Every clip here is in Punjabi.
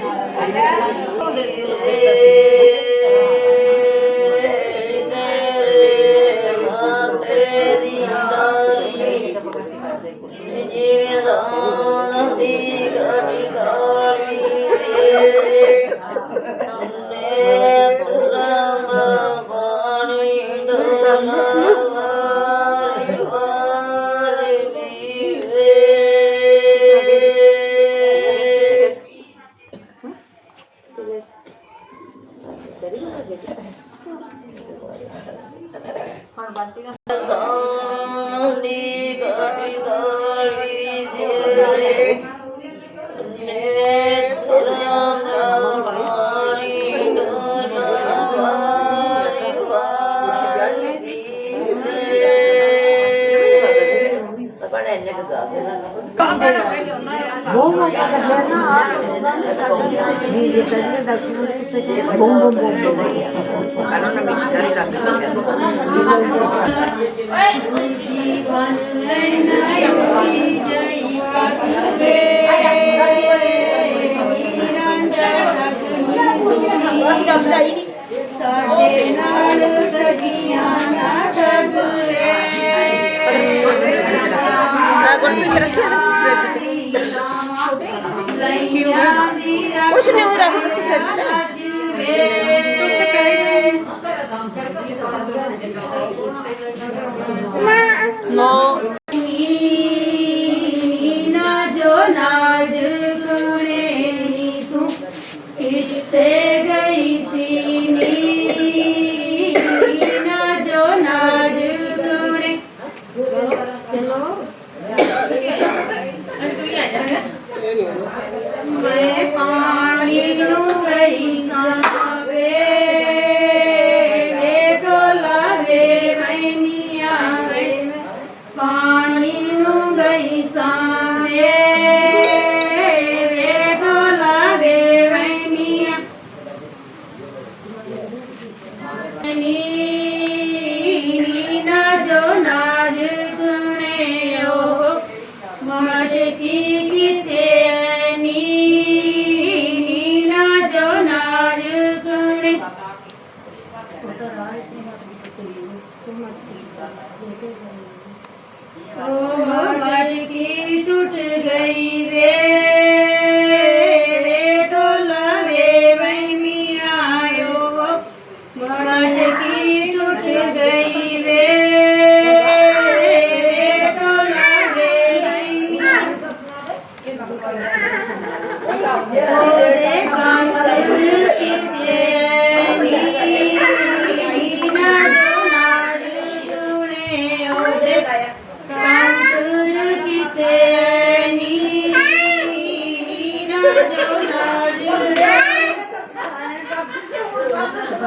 Hallelujah. ಬರ್ತೀವಿ ਸਾਡੇ ਨਾਲ ਸਗੀਆਂ ਨਾ ਛੱਡਵੇ ਗੁਰਪ੍ਰੀਤ ਰੱਖਿਆ कुछ नहीं हो रहा है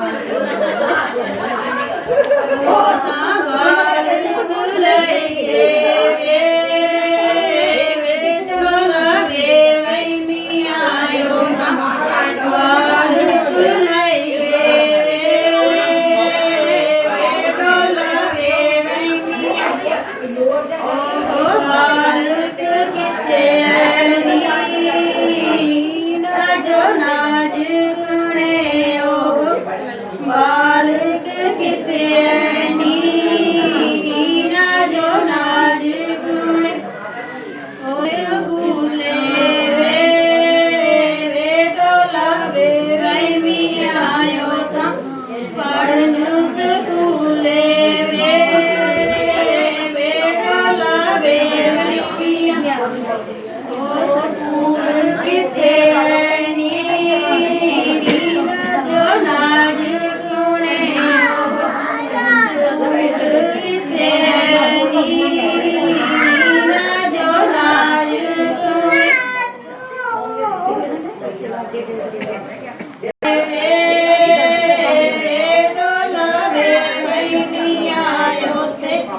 Oh,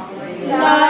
morte.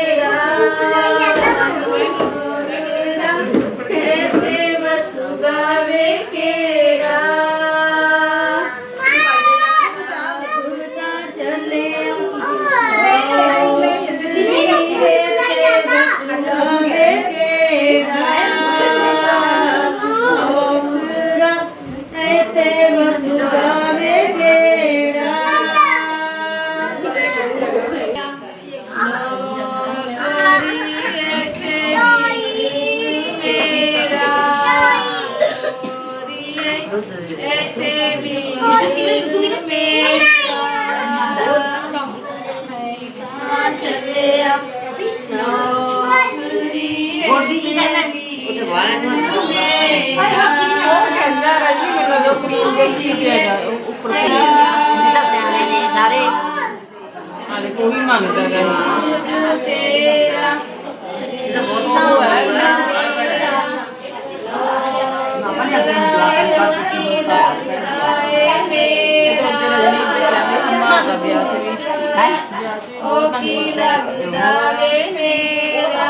ਗੋਦੀ ਕੀ ਕਹਿੰਦਾ ਉਹਦੇ ਵਾਲਾਂ ਨੂੰ ਹੱਥ ਲਾਉਂਦਾ। ਉਹ ਕਹਿੰਦਾ ਰਾਜੀ ਮਤਲਬ ਜੋ ਕਰੀਮ ਦੇਖੀ ਗਿਆ ਉੱਪਰ ਇਹ ਤਾਂ ਸਿਆਣੇ ਨੇ ਸਾਰੇ। ਹਾਲੇ ਕੋਈ ਮੰਗਦਾ ਗਾ। ਤੇਰਾ ਇਹ ਤਾਂ ਬਹੁਤ ਕੰਮ ਹੋਇਆ। ਮਾਮਾ ਨੇ ਆਪਣੇ ਜਵਾਕਾਂ ਨੂੰ ਬਾਤ ਮੇਰਾ ਮਾਂ ਦਾ ਵਿਆਹ ਤੇ ਵੀ। ਉਹ ਕੀ ਲੱਗਦਾ ਵੇ ਮੇਰਾ?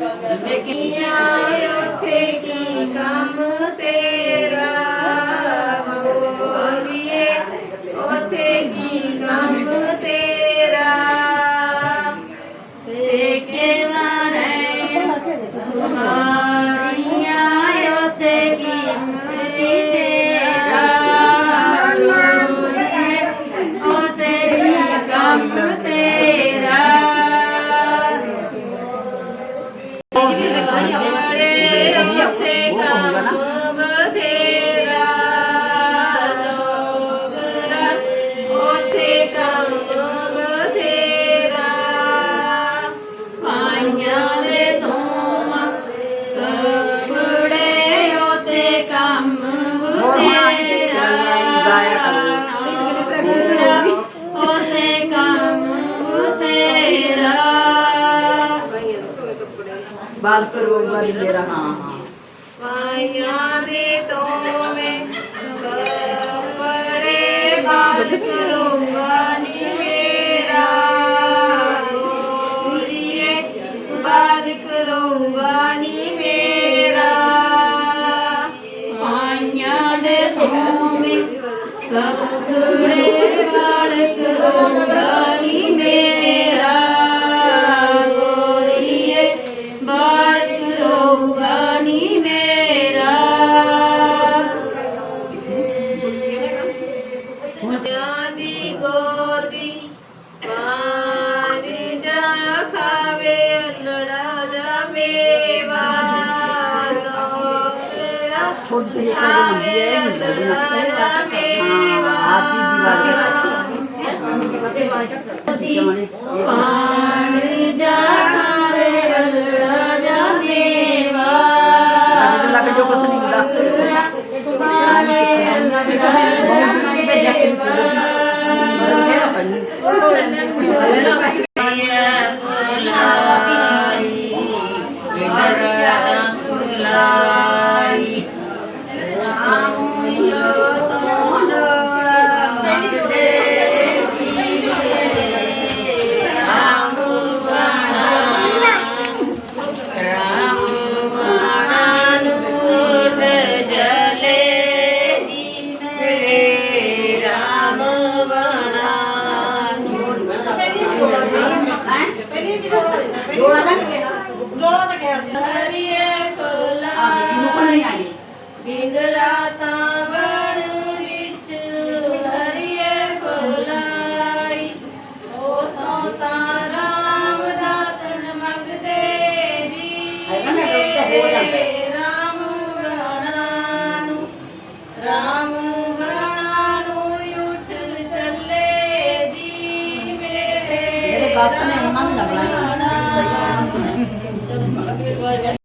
ਲੇਕਿਆ ਉੱਥੇ ਕੀ ਕੰਮ ਤੇਰਾ? ਬਾਲ ਕਰੋ ਬਾਲ ਮੇਰਾ ਹਾਂ ਹਾਂ ਨੋਕਰਾ ਛੋਟੀ ਜਿਹੀ ਖਾਵੇ ਹੁੰਦੀ ਹੈ ਲੜਾ ਜਾ ਹਾਂ ਮੇਵਾ ਆਪ ਦੀ ਦੀਵਾਰੀ ਪਾਣੀ ਜਾ ਖਾਵੇ ਲੜਾ ਜਾ ਮੇਵਾ ਲੱਗ ਲੱਗ ਜੋ ਕੁਛ ਨਹੀਂ जय